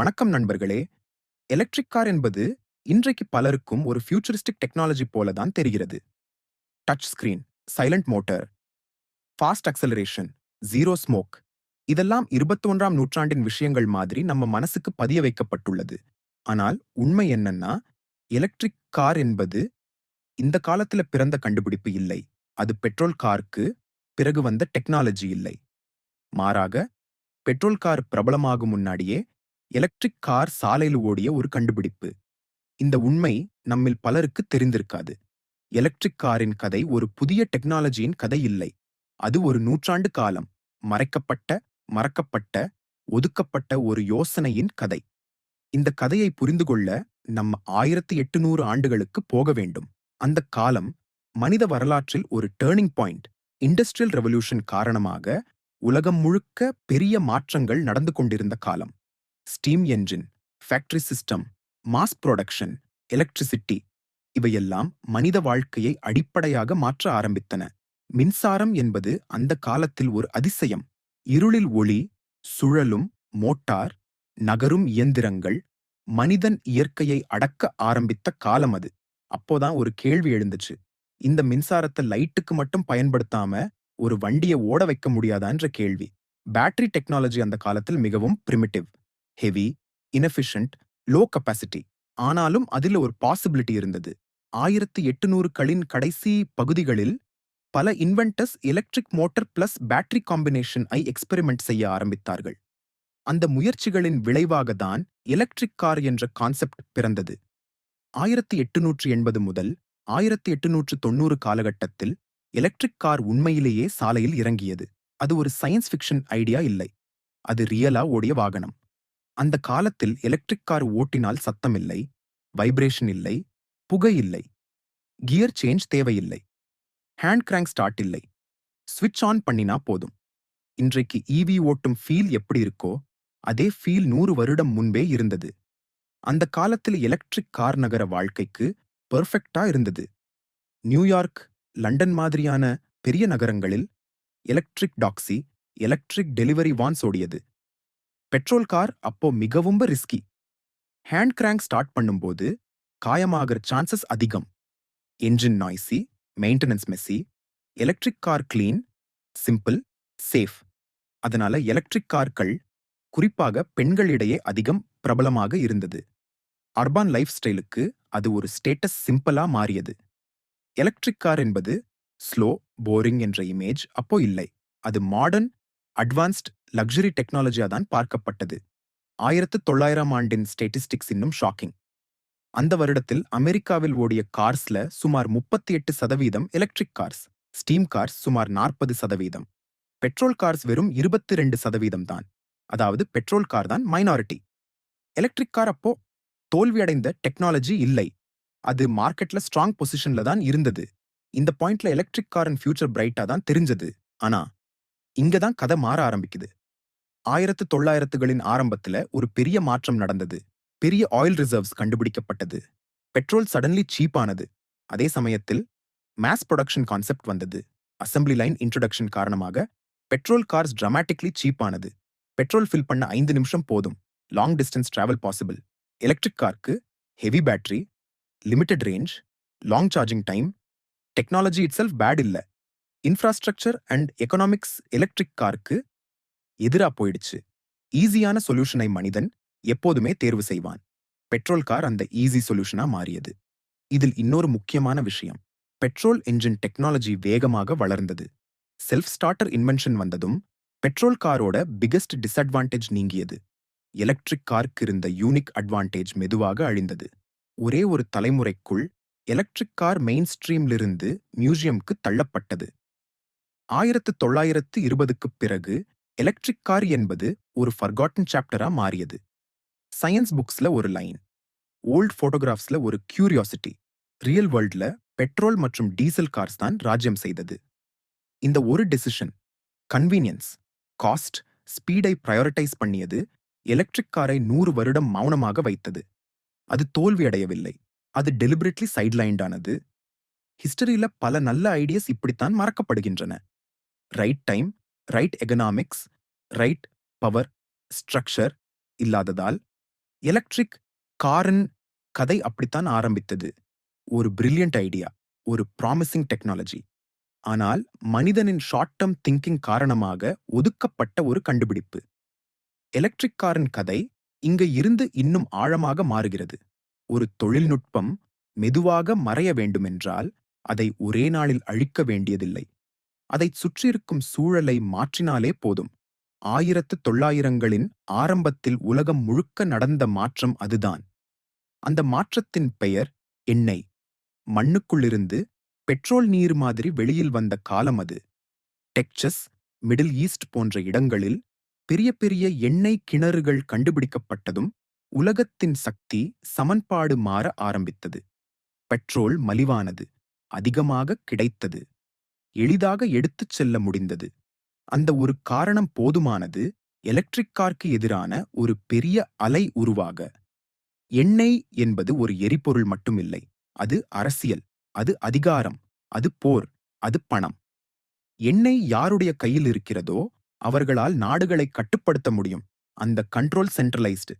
வணக்கம் நண்பர்களே. Electric car என்பது இன்றைக்கு பலருக்கும் ஒரு ஃபியூச்சரிஸ்டிக் டெக்னாலஜி போல தான் தெரிகிறது. Touch screen silent motor fast acceleration zero smoke. இதெல்லாம் இருபத்தி ஒன்றாம் நூற்றாண்டின் விஷயங்கள் மாதிரி நம்ம மனசுக்கு பதிய வைக்கப்பட்டுள்ளது. ஆனால் உண்மை என்னன்னா எலக்ட்ரிக் கார் என்பது இந்த காலத்துல பிறந்த கண்டுபிடிப்பு இல்லை. அது பெட்ரோல் காருக்கு பிறகு வந்த டெக்னாலஜி இல்லை. மாறாக பெட்ரோல் கார் பிரபலமாகும் முன்னாடியே எலக்ட்ரிக் கார் சாலையில் ஓடிய ஒரு கண்டுபிடிப்பு. இந்த உண்மை நம்மில் பலருக்கு தெரிந்திருக்காது. எலக்ட்ரிக் காரின் கதை ஒரு புதிய டெக்னாலஜியின் கதை இல்லை. அது ஒரு நூற்றாண்டு காலம் மறைக்கப்பட்ட மறக்கப்பட்ட ஒதுக்கப்பட்ட ஒரு யோசனையின் கதை. இந்த கதையை புரிந்து கொள்ள நம்ம ஆயிரத்தி எட்டுநூறு ஆண்டுகளுக்கு போக வேண்டும். அந்த காலம் மனித வரலாற்றில் ஒரு டேர்னிங் பாயிண்ட் இண்டஸ்ட்ரியல் ரெவல்யூஷன் காரணமாக உலகம் முழுக்க பெரிய மாற்றங்கள் நடந்து கொண்டிருந்த காலம். Steam engine factory system mass production electricity இவையெல்லாம் மனித வாழ்க்கையை அடிப்படையாக மாற்ற ஆரம்பித்தன. மின்சாரம் என்பது அந்த காலத்தில் ஒரு அதிசயம். இருளில் ஒளி சுழலும் மோட்டார் நகரும் இயந்திரங்கள் மனிதன் இயற்கையை அடக்க ஆரம்பித்த காலம் அது. அப்போதான் ஒரு கேள்வி எழுந்துச்சு. இந்த மின்சாரத்தை லைட்டுக்கு மட்டும் பயன்படுத்தாம ஒரு வண்டியை ஓட வைக்க முடியாதான்ற கேள்வி. பேட்டரி டெக்னாலஜி அந்த காலத்தில் மிகவும் primitive. Heavy inefficient low capacity ஆனாலும் அதில் ஒரு பாசிபிலிட்டி இருந்தது. ஆயிரத்தி எட்டுநூறுகளின் கடைசி பகுதிகளில் பல inventors electric motor plus battery combination ஐ எக்ஸ்பெரிமெண்ட் செய்ய ஆரம்பித்தார்கள். அந்த முயற்சிகளின் விளைவாக தான் எலக்ட்ரிக் கார் என்ற கான்செப்ட் பிறந்தது. ஆயிரத்தி எட்டுநூற்று எண்பது முதல் ஆயிரத்தி எட்டுநூற்று தொண்ணூறு காலகட்டத்தில் எலக்ட்ரிக் கார் உண்மையிலேயே சாலையில் இறங்கியது. அது ஒரு சயின்ஸ் ஃபிக்ஷன் ஐடியா இல்லை. அது ரியலா ஓடிய வாகனம். அந்த காலத்தில் எலக்ட்ரிக் கார் ஓட்டினால் சத்தமில்லை வைப்ரேஷன் இல்லை புகை இல்லை கியர் சேஞ்ச் தேவையில்லை ஹேண்ட் கிராங்க் ஸ்டார்ட் இல்லை ஸ்விட்ச் ஆன் பண்ணினா போதும். இன்றைக்கு ஈவி ஓட்டும் ஃபீல் எப்படி இருக்கோ அதே ஃபீல் நூறு வருடம் முன்பே இருந்தது. அந்த காலத்தில் எலக்ட்ரிக் கார் நகர வாழ்க்கைக்கு பெர்ஃபெக்டா இருந்தது. நியூயார்க் லண்டன் மாதிரியான பெரிய நகரங்களில் electric taxi electric delivery vans ஓடியது. பெட்ரோல் கார் அப்போ மிகவும் ரிஸ்கி ஹேண்ட் கிராங்க் ஸ்டார்ட் பண்ணும்போது காயமாகிற சான்சஸ் அதிகம். Engine noisy maintenance messy electric car clean simple safe அதனால எலக்ட்ரிக் கார்கள் குறிப்பாக பெண்களிடையே அதிகம் பிரபலமாக இருந்தது. அர்பான் லைஃப் ஸ்டைலுக்கு அது ஒரு ஸ்டேட்டஸ் சிம்பிளா மாறியது. எலக்ட்ரிக் கார் என்பது ஸ்லோ போரிங் என்ற இமேஜ் அப்போ இல்லை. அது மாடர்ன் அட்வான்ஸ்ட் லக்ஸரி டெக்னாலஜியா தான் பார்க்கப்பட்டது. ஆயிரத்து தொள்ளாயிரம் ஆண்டின் ஸ்டேட்டிஸ்டிக்ஸ் இன்னும் ஷாக்கிங் அந்த வருடத்தில் அமெரிக்காவில் ஓடிய கார்ஸ்ல சுமார் முப்பத்தி எட்டு சதவீதம் எலக்ட்ரிக் கார்ஸ் ஸ்டீம் கார்ஸ் சுமார் நாற்பது சதவீதம். பெட்ரோல் கார்ஸ் வெறும் இருபத்தி ரெண்டு சதவீதம் தான். அதாவது பெட்ரோல் கார் தான் மைனாரிட்டி எலக்ட்ரிக் கார் அப்போ தோல்வியடைந்த டெக்னாலஜி இல்லை. அது மார்க்கெட்ல ஸ்ட்ராங் பொசிஷன்ல தான் இருந்தது. இந்த பாயிண்ட்ல எலக்ட்ரிக் காரின் ஃபியூச்சர் பிரைட்டா தான் தெரிஞ்சது. ஆனா இங்க தான் கதை மாற ஆரம்பிக்குது. ஆயிரத்து தொள்ளாயிரத்துகளின் ஆரம்பத்துல ஒரு பெரிய மாற்றம் நடந்தது. பெரிய ஆயில் ரிசர்வ்ஸ் கண்டுபிடிக்கப்பட்டது. பெட்ரோல் சடன்லி சீப்பானது அதே சமயத்தில் மேஸ் ப்ரொடக்ஷன் கான்செப்ட் வந்தது. அசம்பிளி லைன் இன்ட்ரடக்ஷன் காரணமாக பெட்ரோல் கார்ஸ் டிராமாட்டிக்லி சீப்பானது பெட்ரோல் ஃபில் பண்ண ஐந்து நிமிஷம் போதும். Long distance travel possible electric கார்க்கு heavy battery limited range long charging time technology itself bad இல்ல. இன்ஃப்ராஸ்ட்ரக்சர் அண்ட் எக்கனாமிக்ஸ் எலக்ட்ரிக் காருக்கு எதிரா போயிடுச்சு. ஈஸியான சொல்யூஷனை மனிதன் எப்போதுமே தேர்வு செய்வான். பெட்ரோல் கார் அந்த ஈஸி சொல்யூஷனா மாறியது. இதில் இன்னொரு முக்கியமான விஷயம். பெட்ரோல் என்ஜின் டெக்னாலஜி வேகமாக வளர்ந்தது. செல்ஃப் ஸ்டார்டர் இன்வென்ஷன் வந்ததும் பெட்ரோல் காரோட பிகெஸ்ட் டிஸ்அட்வான்டேஜ் நீங்கியது. எலக்ட்ரிக் கார்க்கு இருந்த யூனிக் அட்வான்டேஜ் மெதுவாக அழிந்தது. ஒரே ஒரு தலைமுறைக்குள் எலக்ட்ரிக் கார் மெயின் ஸ்ட்ரீம்லிருந்து மியூசியம்க்கு தள்ளப்பட்டது. ஆயிரத்து தொள்ளாயிரத்து இருபதுக்குப் பிறகு எலக்ட்ரிக் கார் என்பது ஒரு ஃபர்காட்டன் சாப்டரா மாறியது. சயின்ஸ் புக்ஸ்ல ஒரு லைன் ஓல்ட் போட்டோகிராஃப்ஸ்ல ஒரு கியூரியாசிட்டி ரியல் வேர்ல்ட்ல பெட்ரோல் மற்றும் டீசல் கார்ஸ் தான் ராஜ்யம் செய்தது. இந்த ஒரு டெசிஷன் கன்வீனியன்ஸ் காஸ்ட் ஸ்பீடை ப்ரையாரிட்டைஸ் பண்ணியது எலக்ட்ரிக் காரை நூறு வருடம் மௌனமாக வைத்தது. அது தோல்வியடையவில்லை அது டெலிபரேட்லி சைட்லைண்டானது ஹிஸ்டரியில பல நல்ல ஐடியாஸ் இப்படித்தான் மறக்கப்படுகின்றன. Right time right economics right power structure இல்லாததால் எலக்ட்ரிக் காரின் கதை அப்படித்தான் ஆரம்பித்தது. ஒரு பிரில்லியன்ட் ஐடியா ஒரு ப்ராமிசிங் டெக்னாலஜி ஆனால் மனிதனின் ஷார்ட் டேர்ம் திங்கிங் காரணமாக ஒதுக்கப்பட்ட ஒரு கண்டுபிடிப்பு. எலக்ட்ரிக் காரின் கதை இங்க இருந்து இன்னும் ஆழமாக மாறுகிறது. ஒரு தொழில்நுட்பம் மெதுவாக மறைய வேண்டுமென்றால் அதை ஒரே நாளில் அழிக்க வேண்டியதில்லை. அதைச் சுற்றியிருக்கும் சூழலை மாற்றினாலே போதும். ஆயிரத்து தொள்ளாயிரங்களின் ஆரம்பத்தில் உலகம் முழுக்க நடந்த மாற்றம் அதுதான். அந்த மாற்றத்தின் பெயர் எண்ணெய். மண்ணுக்குள்ளிருந்து பெட்ரோல் நீர் மாதிரி வெளியில் வந்த காலம் அது. டெக்சஸ் மிடில் ஈஸ்ட் போன்ற இடங்களில் பெரிய பெரிய எண்ணெய் கிணறுகள் கண்டுபிடிக்கப்பட்டதும் உலகத்தின் சக்தி சமன்பாடு மாற ஆரம்பித்தது. பெட்ரோல் மலிவானது அதிகமாக கிடைத்தது. எளிதாக எடுத்துச் செல்ல முடிந்தது. அந்த ஒரு காரணம் போதுமானது எலக்ட்ரிக் கார்க்கு எதிரான ஒரு பெரிய அலை உருவாக. எண்ணெய் என்பது ஒரு எரிபொருள் மட்டுமில்லை அது அரசியல் அது அதிகாரம் அது போர் அது பணம். எண்ணெய் யாருடைய கையில் இருக்கிறதோ அவர்களால் நாடுகளை கட்டுப்படுத்த முடியும். அந்த control centralised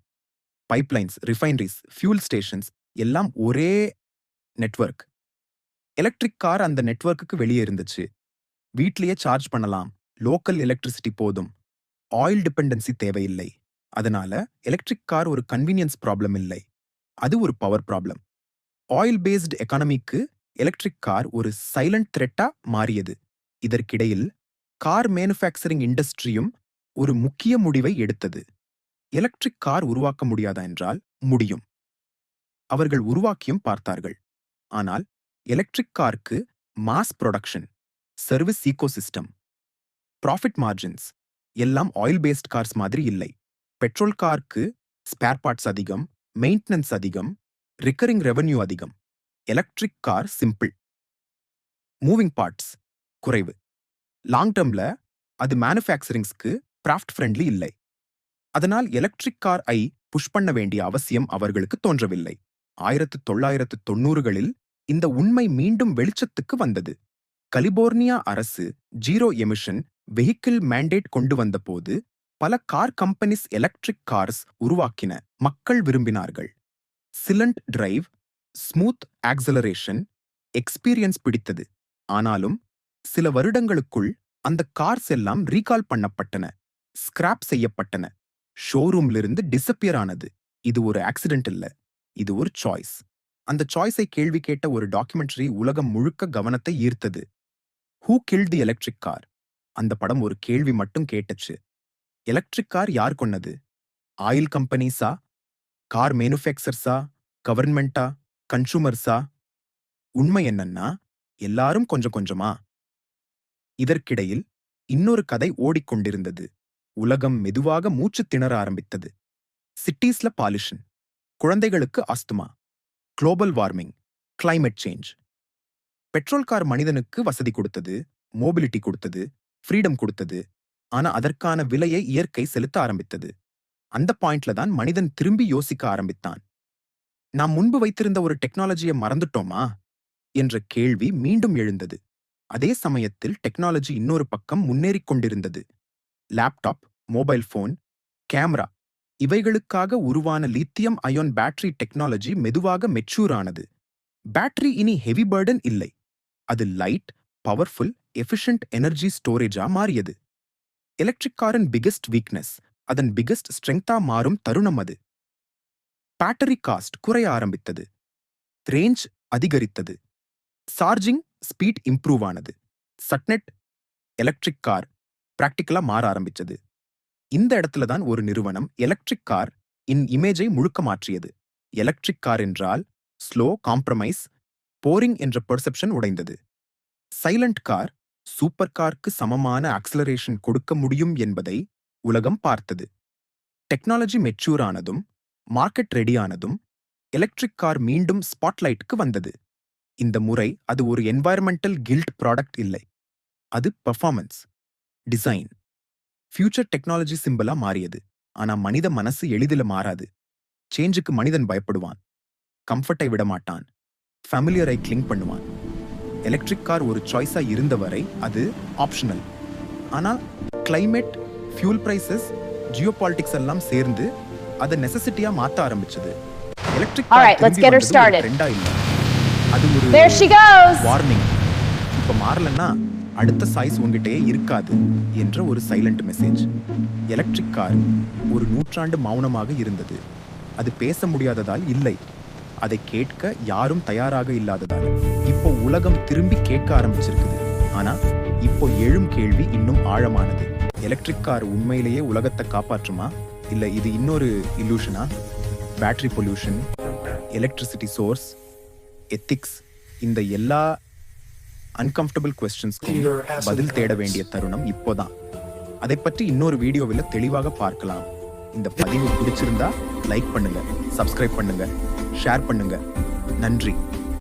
pipelines refineries fuel stations எல்லாம் ஒரே நெட்வொர்க் எலக்ட்ரிக் கார் அந்த நெட்வொர்க்குக்கு வெளியே இருந்துச்சு. வீட்லயே சார்ஜ் பண்ணலாம். லோக்கல் எலக்ட்ரிசிட்டி போதும். ஆயில் டிபெண்டன்சி தேவையில்லை. அதனால எலக்ட்ரிக் கார் ஒரு கன்வீனியன்ஸ் ப்ராப்ளம் இல்லை. அது ஒரு பவர் ப்ராப்ளம் ஆயில் பேஸ்டு எக்கானமிக்கு எலக்ட்ரிக் கார் ஒரு சைலண்ட் த்ரெட்டா மாறியது. இதற்கிடையில் கார் மேனுஃபேக்சரிங் இண்டஸ்ட்ரியும் ஒரு முக்கிய முடிவை எடுத்தது. எலக்ட்ரிக் கார் உருவாக்க முடியாதா என்றால் முடியும். அவர்கள் உருவாக்கியும் பார்த்தார்கள். ஆனால் எலக்ட்ரிக் காருக்கு mass production service ecosystem profit margins எல்லாம் ஆயில் பேஸ்ட் கார்ஸ் மாதிரி இல்லை. பெட்ரோல் காருக்கு ஸ்பேர் பார்ட்ஸ் அதிகம் மெயின்டெனன்ஸ் அதிகம் ரிக்கரிங் ரெவன்யூ அதிகம். Electric car simple moving parts குறைவு. லாங் டேர்மில் அது மேனுஃபேக்சரிங்ஸ்க்கு கிராஃப்ட் ஃப்ரெண்ட்லி இல்லை. அதனால் எலக்ட்ரிக் கார் ஐ புஷ் பண்ண வேண்டிய அவசியம் அவர்களுக்கு தோன்றவில்லை. ஆயிரத்து தொள்ளாயிரத்து தொண்ணூறுகளில் இந்த உண்மை மீண்டும் வெளிச்சத்துக்கு வந்தது. கலிபோர்னியா அரசு ஜீரோ எமிஷன் வெஹிக்கிள் மேண்டேட் கொண்டு வந்தபோது பல கார் கம்பெனிஸ் எலக்ட்ரிக் கார்ஸ் உருவாக்கின மக்கள் விரும்பினார்கள். Silent drive smooth acceleration experience பிடித்தது. ஆனாலும் சில வருடங்களுக்குள் அந்த கார்ஸ் எல்லாம் ரீகால் பண்ணப்பட்டன ஸ்கிராப் செய்யப்பட்டன. ஷோரூம்லிருந்து டிசப்பியர் ஆனது. இது ஒரு ஆக்சிடென்ட் இல்ல இது ஒரு சாய்ஸ். அந்த சாய்ஸை கேள்வி கேட்ட ஒரு டாக்குமெண்ட்ரி உலகம் முழுக்க கவனத்தை ஈர்த்தது. Who kill the electric car அந்த படம் ஒரு கேள்வி மட்டும் கேட்டுச்சு. எலக்ட்ரிக் கார் யார் கொன்னது? ஆயில் கம்பெனிஸா கார் மேனுஃபேக்சர்ஸா கவர்மெண்டா கன்சூமர்ஸா உண்மை என்னன்னா எல்லாரும் கொஞ்சம் கொஞ்சமா. இதற்கிடையில் இன்னொரு கதை ஓடிக்கொண்டிருந்தது. உலகம் மெதுவாக மூச்சு திணற ஆரம்பித்தது. சிட்டீஸ்ல பாலிஷன் குழந்தைகளுக்கு asthma global warming climate change petrol car மனிதனுக்கு வசதி கொடுத்தது மோபிலிட்டி கொடுத்தது ஃப்ரீடம் கொடுத்தது. ஆனா அதற்கான விலையை இயற்கை செலுத்த ஆரம்பித்தது. அந்த பாயிண்ட்ல தான் மனிதன் திரும்பி யோசிக்க ஆரம்பித்தான். நாம் முன்பு வைத்திருந்த ஒரு டெக்னாலஜியை மறந்துட்டோமா? என்ற கேள்வி மீண்டும் எழுந்தது. அதே சமயத்தில் டெக்னாலஜி இன்னொரு பக்கம் முன்னேறிக் கொண்டிருந்தது. லேப்டாப் மொபைல் போன் கேமரா இவைகளுக்காக உருவான லித்தியம் அயோன் பேட்டரி டெக்னாலஜி மெதுவாக மெச்சூர் ஆனது. பேட்டரி இனி ஹெவி பர்டன் இல்லை. அது லைட் பவர்ஃபுல் எஃபிஷியன்ட் எனர்ஜி ஸ்டோரேஜா மாறியது. எலக்ட்ரிக் காரின் பிகெஸ்ட் வீக்னஸ் அதன் பிகெஸ்ட் ஸ்ட்ரெங்தா மாறும் தருணம் அது. பேட்டரி காஸ்ட் குறைய ஆரம்பித்தது. ரேஞ்ச் அதிகரித்தது. சார்ஜிங் ஸ்பீட் இம்ப்ரூவ் ஆனது. சட்னெட் எலக்ட்ரிக் கார் பிராக்டிக்கலா மாற ஆரம்பிச்சது இந்த இடத்துல தான் ஒரு நிறுவனம் எலக்ட்ரிக் கார் இன் இமேஜை முழுக்க மாற்றியது. எலக்ட்ரிக் கார் என்றால் ஸ்லோ காம்ப்ரமைஸ் போரிங் என்ற பெர்செப்ஷன் உடைந்தது. சைலண்ட் கார் சூப்பர் கார்க்கு சமமான ஆக்சலரேஷன் கொடுக்க முடியும் என்பதை உலகம் பார்த்தது. டெக்னாலஜி மெச்சூர் ஆனதும் மார்க்கெட் ரெடியானதும் எலக்ட்ரிக் கார் மீண்டும் ஸ்பாட்லைட்டுக்கு வந்தது. இந்த முறை அது ஒரு என்வாயர்மெண்டல் கில்ட் ப்ராடக்ட் இல்லை. அது பெர்ஃபார்மன்ஸ் டிசைன் ஃபியூச்சர் டெக்னாலஜி சிம்பிளா மாறியது. ஆனா மனித மனசு எளிதில மாறாது. சேஞ்சுக்கு மனிதன் பயப்படுவான். கம்ஃபர்ட்டை விட மாட்டான். ஃபேமிலியரை கிளிங் பண்ணுவான். எலக்ட்ரிக் கார் ஒரு சாய்ஸா இருந்தவரை அது ஆப்ஷனல் ஆனால் கிளைமேட் ஃபியூல் பிரைசஸ் ஜியோ எல்லாம் சேர்ந்து அதை நெசசிட்டியா மாத்த ஆரம்பிச்சது. Electric started. ட்ரெண்டா இல்ல. அது ஒரு. வார்னிங் இப்ப மாறலன்னா அடுத்த சாய்ஸ் உங்ககிட்டயே இருக்காது என்ற ஒரு சைலண்ட் மெசேஜ் எலக்ட்ரிக் கார் ஒரு நூற்றாண்டு மௌனமாக இருந்தது. அது பேச முடியாததால் இல்லை. அதை கேட்க யாரும் தயாராக இல்லாததால். இப்போ உலகம் திரும்பி கேட்க ஆரம்பிச்சிருக்குது. ஆனா இப்போ எழும் கேள்வி இன்னும் ஆழமானது. எலக்ட்ரிக் கார் உண்மையிலேயே உலகத்தை காப்பாற்றுமா? இல்லை இது இன்னொரு இல்லூஷனா battery pollution electricity source ethics இந்த எல்லா அன்கம்ஃபர்டபுள் கொஸ்டின்ஸ்க்கும் பதில் தேட வேண்டிய தருணம் இப்போதான். அதை பற்றி இன்னொரு வீடியோவில் தெளிவாக பார்க்கலாம். இந்த பதிவு பிடிச்சிருந்தா லைக் பண்ணுங்க சப்ஸ்கிரைப் பண்ணுங்க ஷேர் பண்ணுங்க. நன்றி.